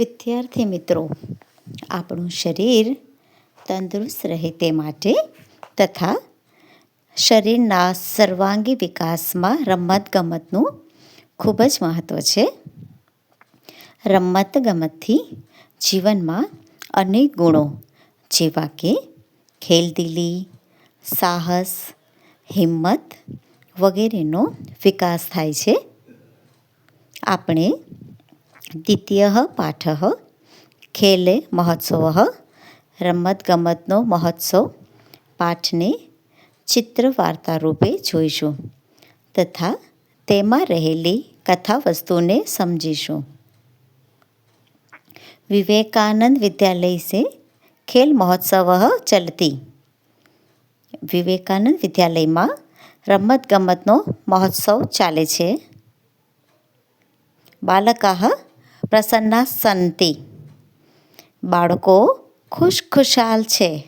વિદ્યાર્થી મિત્રો, આપણું શરીર તંદુરસ્ત રહે તે માટે તથા શરીરના સર્વાંગી વિકાસમાં રમતગમતનું ખૂબ જ મહત્ત્વ છે. રમતગમતથી જીવનમાં અનેક ગુણો, જેવા કે ખેલદિલી, સાહસ, હિંમત વગેરેનો વિકાસ થાય છે. આપણે દ્વિતીય પાઠ ખેલે મહોત્સવ રમતગમતનો મહોત્સવ પાઠને ચિત્ર વાર્તા રૂપે જોઈશું તથા તેમાં રહેલી કથા વસ્તુને સમજીશું વિવેકાનંદ વિદ્યાલય સે ખેલ મહોત્સવ ચલતી વિવેકાનંદ વિદ્યાલયમાં રમતગમતનો મહોત્સવ ચાલે છે બાલકાહ પ્રસન્ના સંતિ. બાળકો ખુશ ખુશાલ છે.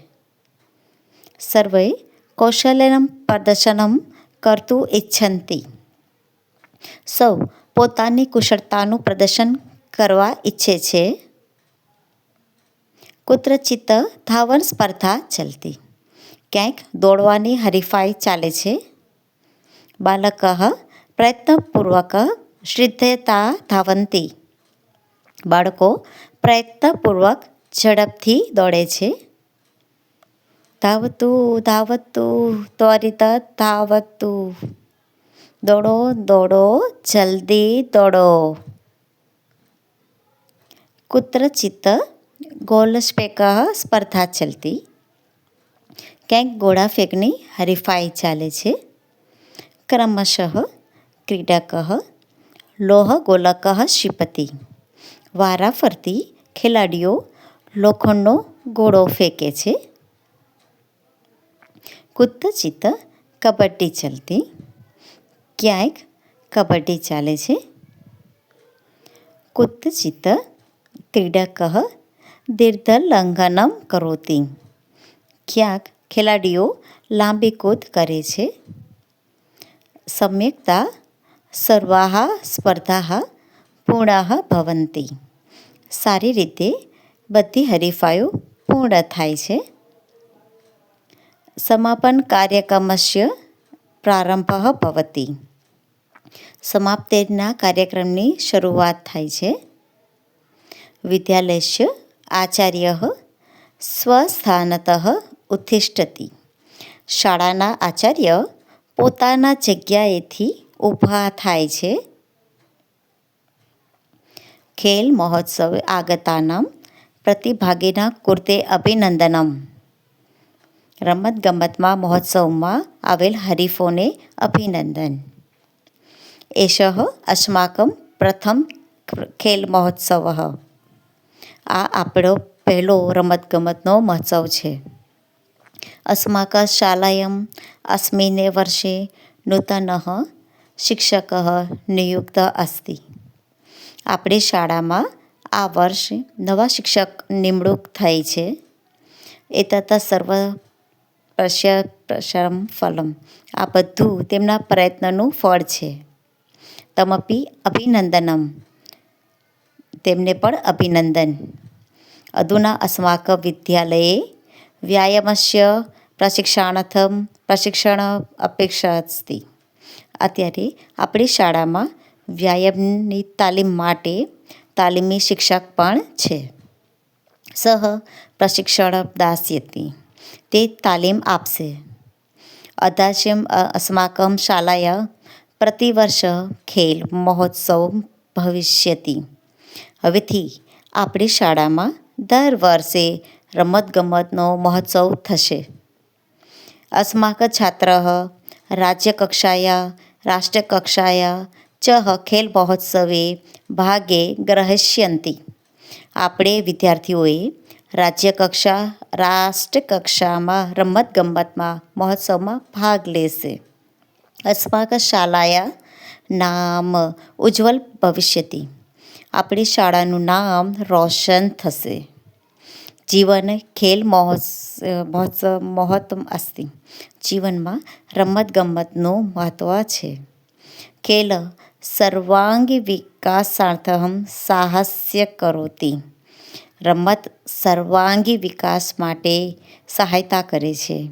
સર્વે કૌશલ્યમ પ્રદર્શનમ કરતું ઈચ્છંતી. સૌ પોતાની કુશળતાનું પ્રદર્શન કરવા ઈચ્છે છે. કુત્રચિત ધાવન સ્પર્ધા ચલતી. ક્યાંક દોડવાની હરીફાઈ ચાલે છે. બાલક પ્રયત્નપૂર્વક શ્રદ્ધેતા ધાવંતી. બાળકો પ્રયત્નપૂર્વક ઝડપથી દોડે છે. ધાવતું ધાવતું, ત્વરિત, ધાવતું. દોડો દોડો, જલ્દી દોડો. કુત્રચિત ગોલસ્પેક સ્પર્ધા ચલતી. ક્યાંક ગોળા ફેંકની હરીફાઈ ચાલે છે. ક્રમશઃ ક્રીડક લોહ ગોલક શિપતિ વારા ફરતી ખેલાડીઓ લોખંડનો ગોળો ફેંકે છે. કુત્તચિત કબડ્ડી ચલતી ક્યાંક કબડ્ડી ચાલે છે. કુત્તચિત ક્રીડક દીર્ઘલંઘનમ કરોતી ક્યાંક ખેલાડીઓ લાંબી કૂદ કરે છે. સમ્યકતા સર્વા સ્પર્ધા પૂર્ણા ભવંતી સારી રીતે બધી હરીફાઈઓ પૂર્ણ થાય છે. સમાપન કાર્યક્રમસ્ય પ્રારંભ ભવતી. સમાપ્તિના કાર્યક્રમની શરૂઆત થાય છે. વિદ્યાલયસ્ય આચાર્ય સ્વસ્થાનત ઉત્તિષ્ઠતી શાળાના આચાર્ય પોતાના જગ્યાએથી ઊભા થાય છે. ખેલ મહોત્સવ આગતાનામ પ્રતિભાગીના કુર્તે અભિનંદનમ રમતગમતમાં મહોત્સવમાં આવેલ હરીફોને અભિનંદન એષ અસ્માકમ પ્રથમ ખેલ મહોત્સવ આ આપણો પહેલો રમતગમતનો મહોત્સવ છે अस्माक शालायाम् अस्मिन् वर्षे નૂતનઃ શિક્ષક નિયુક્ત અસ્તિ આપણી શાળામાં આ વર્ષે નવા શિક્ષક નિમણૂક થઈ છે. એ તથા સર્વ પ્રશ્ય પ્રશરમ ફલમ. આ બધું તેમના પ્રયત્નનું ફળ છે. તમપી અભિનંદનમ. તેમને પણ અભિનંદન. અધુના અસ્માક વિદ્યાલયે વ્યાયામસ્ય પ્રશિક્ષણાર્થમ પ્રશિક્ષણ અપેક્ષા અસ્તિ અત્યારે આપણી શાળામાં વ્યાયામની તાલીમ માટે તાલીમી શિક્ષક પણ છે. સહ પ્રશિક્ષણ દાસ્યતિ, તે તાલીમ આપશે. અદાશ્યમ અસ્માકમ શાલાયા પ્રતિવર્ષ ખેલ મહોત્સવ ભવિષ્યતિ. હવેથી આપણી શાળામાં દર વર્ષે રમતગમતનો મહોત્સવ થશે. અસ્માક છાત્ર રાજ્યકક્ષાયા, રાષ્ટ્રકક્ષાયા ચ ખેલ મહોત્સવે ભાગે ગ્રહિષ્યંતિ આપણે વિદ્યાર્થીઓએ રાજ્યકક્ષા, રાષ્ટ્રકક્ષામાં, રમતગમતમાં, મહોત્સવમાં ભાગ લેશે. અસ્માક શાલાયા નામ ઉજ્જવલ ભવિષ્યતિ. આપણી શાળાનું નામ રોશન થશે. જીવન ખેલ મહોત્સવ મહત્વ અસ્તિ. જીવનમાં રમતગમતનું મહત્ત્વ છે. ખેલ વિકાસાર્થમ સાહસ્ય કરોતિ. રમત સર્વાંગી વિકાસ માટે સહાયતા કરે છે.